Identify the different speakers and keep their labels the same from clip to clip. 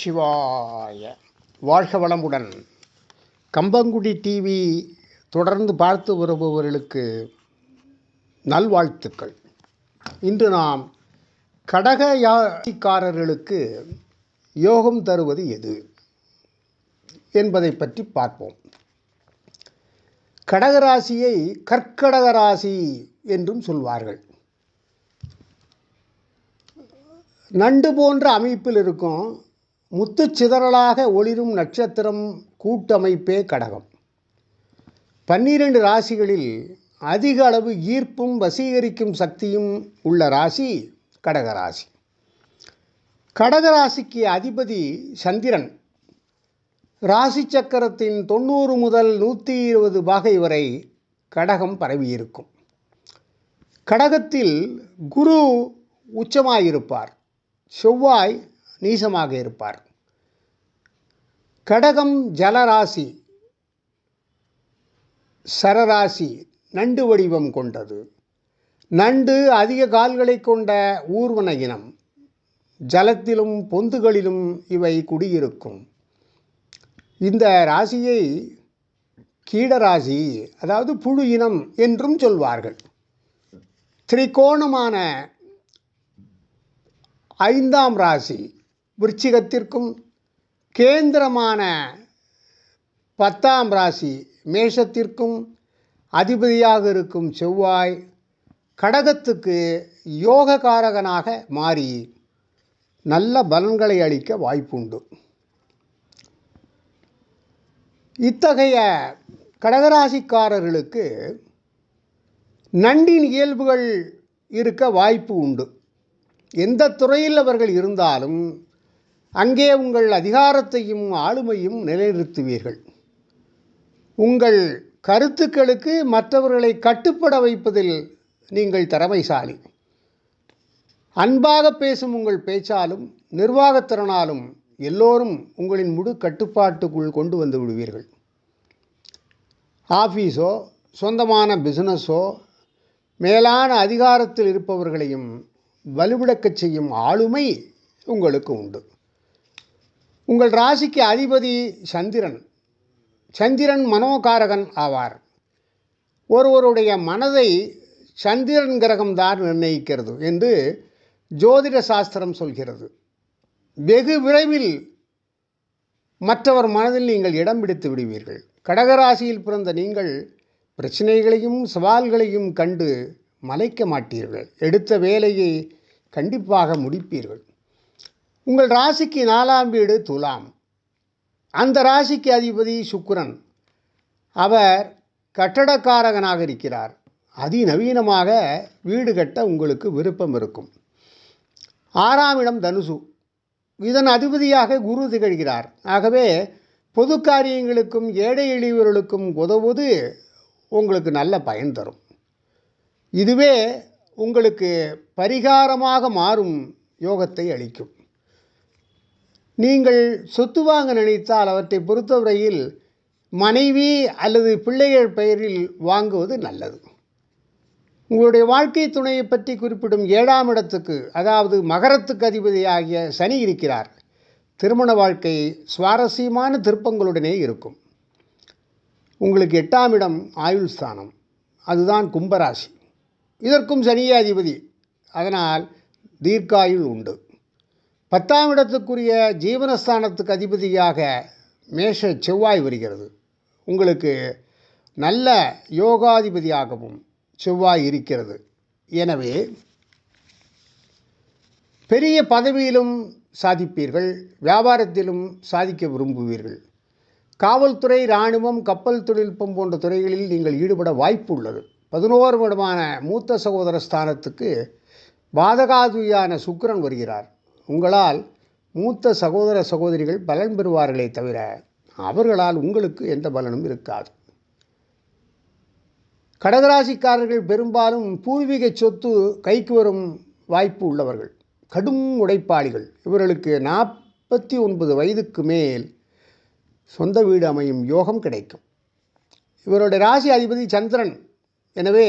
Speaker 1: நமச்சிவாய வாழ்க வளமுடன். கம்பங்குடி டிவி தொடர்ந்து பார்த்து வருபவர்களுக்கு நல்வாழ்த்துக்கள். இன்று நாம் கடக யாசிக்காரர்களுக்கு யோகம் தருவது எது என்பதை பற்றி பார்ப்போம். கடகராசியை கற்கடக ராசி என்றும் சொல்வார்கள். நண்டு போன்ற அமைப்பில் இருக்கும் முத்துச்சிதறலாக ஒளிரும் நட்சத்திரம் கூட்டமைப்பே கடகம். பன்னிரண்டு ராசிகளில் அதிக அளவு ஈர்ப்பும் வசீகரிக்கும் சக்தியும் உள்ள ராசி கடகராசி கடகராசிக்கு அதிபதி சந்திரன். ராசி சக்கரத்தின் தொண்ணூறு முதல் நூற்றி இருபது பாகை வரை கடகம் பரவியிருக்கும். கடகத்தில் குரு உச்சமாயிருப்பார். செவ்வாய் நீசமாக இருப்பார். கடகம் ஜலராசி சரராசி நண்டு வடிவம் கொண்டது. நண்டு அதிக கால்களை கொண்ட ஊர்வன இனம். ஜலத்திலும் பொந்துகளிலும் இவை குடியிருக்கும். இந்த ராசியை கீடராசி அதாவது புழு இனம் என்றும் சொல்வார்கள். திரிகோணமான ஐந்தாம் ராசி விருச்சிகத்திற்கும் கேந்திரமான பத்தாம் ராசி மேஷத்திற்கும் அதிபதியாக இருக்கும் செவ்வாய் கடகத்துக்கு யோககாரகனாக மாறி நல்ல பலன்களை அளிக்க வாய்ப்புண்டு. இத்தகைய கடகராசிக்காரர்களுக்கு நண்டின் இயல்புகள் இருக்க வாய்ப்பு உண்டு. எந்த துறையில் அவர்கள் இருந்தாலும் அங்கே உங்கள் அதிகாரத்தையும் ஆளுமையும் நிலைநிறுத்துவீர்கள். உங்கள் கருத்துக்களுக்கு மற்றவர்களை கட்டுப்பட வைப்பதில் நீங்கள் திறமைசாலி. அன்பாக பேசும் உங்கள் பேச்சாலும் நிர்வாகத்திறனாலும் எல்லோரும் உங்களின் முழு கட்டுப்பாட்டுக்குள் கொண்டு வந்து விடுவீர்கள். ஆஃபீஸோ சொந்தமான பிஸ்னஸோ மேலான அதிகாரத்தில் இருப்பவர்களையும் வலுவிழக்கச் செய்யும் ஆளுமை உங்களுக்கு உண்டு. உங்கள் ராசிக்கு அதிபதி சந்திரன். சந்திரன் மனோகாரகன் ஆவார். ஒருவருடைய மனதை சந்திரன் கிரகம்தான் நிர்ணயிக்கிறது என்று ஜோதிட சாஸ்திரம் சொல்கிறது. வெகு விரைவில் மற்றவர் மனதில் நீங்கள் இடம் பிடித்து விடுவீர்கள். கடகராசியில் பிறந்த நீங்கள் பிரச்சனைகளையும் சவால்களையும் கண்டு மலைக்க மாட்டீர்கள். எடுத்த வேலையை கண்டிப்பாக முடிப்பீர்கள். உங்கள் ராசிக்கு நாலாம் வீடு துலாம். அந்த ராசிக்கு அதிபதி சுக்கிரன். அவர் கட்டடக்காரகனாக இருக்கிறார். அதிநவீனமாக வீடு கட்ட உங்களுக்கு விருப்பம் இருக்கும். ஆறாம் இடம் தனுசு. இதன் அதிபதியாக குரு திகழ்கிறார். ஆகவே பொது காரியங்களுக்கும் ஏழை எளியவர்களுக்கும் உதவுவது உங்களுக்கு நல்ல பயன் தரும். இதுவே உங்களுக்கு பரிகாரமாக மாறும் யோகத்தை அளிக்கும். நீங்கள் சொத்து வாங்க நினைத்தால் அவற்றை பொறுத்தவரையில் மனைவி அல்லது பிள்ளைகள் பெயரில் வாங்குவது நல்லது. உங்களுடைய வாழ்க்கை துணையை பற்றி குறிப்பிடும் ஏழாம் இடத்துக்கு அதாவது மகரத்துக்கு அதிபதி ஆகிய சனி இருக்கிறார். திருமண வாழ்க்கை சுவாரஸ்யமான திருப்பங்களுடனே இருக்கும். உங்களுக்கு எட்டாம் இடம் ஆயுள் ஸ்தானம். அதுதான் கும்பராசி. இதற்கும் சனியே அதிபதி. அதனால் தீர்க்காயுள் உண்டு. பத்தாம் இடத்துக்குரிய ஜீவனஸ்தானத்துக்கு அதிபதியாக மேஷ செவ்வாய் வருகிறது. உங்களுக்கு நல்ல யோகாதிபதியாகவும் செவ்வாய் இருக்கிறது. எனவே பெரிய பதவியிலும் சாதிப்பீர்கள் வியாபாரத்திலும் சாதிக்க விரும்புவீர்கள். காவல்துறை இராணுவம் கப்பல் தொழில்நுட்பம் போன்ற துறைகளில் நீங்கள் ஈடுபட வாய்ப்பு உள்ளது பதினோரு விடமான மூத்த சகோதர ஸ்தானத்துக்கு பாதகாதுயான சுக்கரன் வருகிறார். உங்களால் மூத்த சகோதர சகோதரிகள் பலன் பெறுவார்களே தவிர அவர்களால் உங்களுக்கு எந்த பலனும் இருக்காது. கடகராசிக்காரர்கள் பெரும்பாலும் பூர்வீக சொத்து கைக்கு வரும் வாய்ப்பு உள்ளவர்கள். கடும் உடைப்பாளிகள். இவர்களுக்கு நாற்பத்தி ஒன்பது வயதுக்கு மேல் சொந்த வீடு அமையும் யோகம் கிடைக்கும். இவருடைய ராசி அதிபதி சந்திரன். எனவே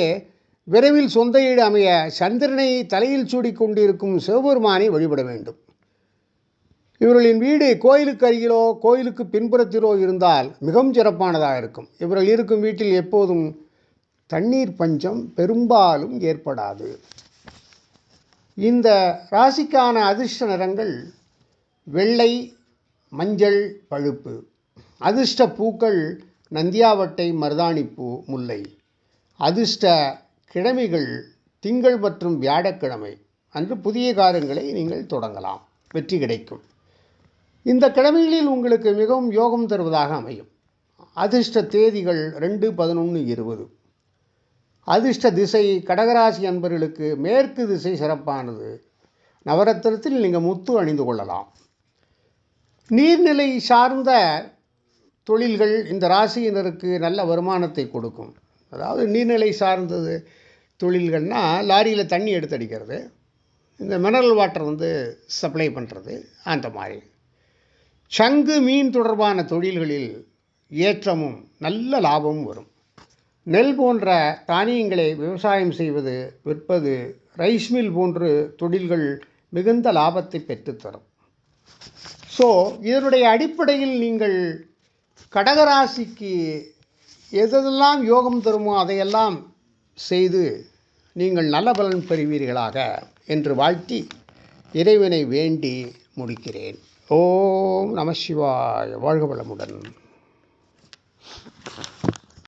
Speaker 1: விரைவில் சொந்த ஈடு அமைய சந்திரனை தலையில் சூடிக்கொண்டிருக்கும் சிவபெருமானை வழிபட வேண்டும். இவர்களின் வீடு கோயிலுக்கு அருகிலோ கோயிலுக்கு பின்புறத்திலோ இருந்தால் மிகவும் சிறப்பானதாக இருக்கும். இவர்கள் இருக்கும் வீட்டில் எப்போதும் தண்ணீர் பஞ்சம் பெரும்பாலும் ஏற்படாது. இந்த ராசிக்கான அதிர்ஷ்ட நிறங்கள் வெள்ளை மஞ்சள் பழுப்பு. அதிர்ஷ்ட பூக்கள் நந்தியாவட்டை மருதாணிப்பூ முல்லை. அதிர்ஷ்ட கிழமைகள் திங்கள் மற்றும் வியாழக்கிழமை அன்று புதிய காரியங்களை நீங்கள் தொடங்கலாம். வெற்றி கிடைக்கும். இந்த கிழமைகளில் உங்களுக்கு மிகவும் யோகம் தருவதாக அமையும். அதிர்ஷ்ட தேதிகள் ரெண்டு பதினொன்று இருபது. அதிர்ஷ்ட திசை கடகராசி அன்பர்களுக்கு மேற்கு திசை சிறப்பானது. நவரத்தினத்தில் நீங்கள் முத்து அணிந்து கொள்ளலாம். நீர்நிலை சார்ந்த தொழில்கள் இந்த ராசியினருக்கு நல்ல வருமானத்தை கொடுக்கும். அதாவது நீர்நிலை சார்ந்தது தொழில்கள்னால் லாரியில் தண்ணி எடுத்து அடிக்கிறது. இந்த மினரல் வாட்டர் வந்து சப்ளை பண்ணுறது அந்த மாதிரி. சங்கு மீன் தொடர்பான தொழில்களில் ஏற்றமும் நல்ல லாபமும் வரும். நெல் போன்ற தானியங்களை விவசாயம் செய்வது விற்பது ரைஸ் மில் போன்று தொழில்கள் மிகுந்த லாபத்தை பெற்றுத்தரும். ஸோ இதனுடைய அடிப்படையில் நீங்கள் கடகராசிக்கு எதெல்லாம் யோகம் தருமோ அதையெல்லாம் செய்து நீங்கள் நல்ல பலன் பெறுவீர்களாக என்று வாழ்த்தி இறைவனை வேண்டி முடிக்கிறேன். ஓம் நம சிவாய. வாழ்க வளமுடன்.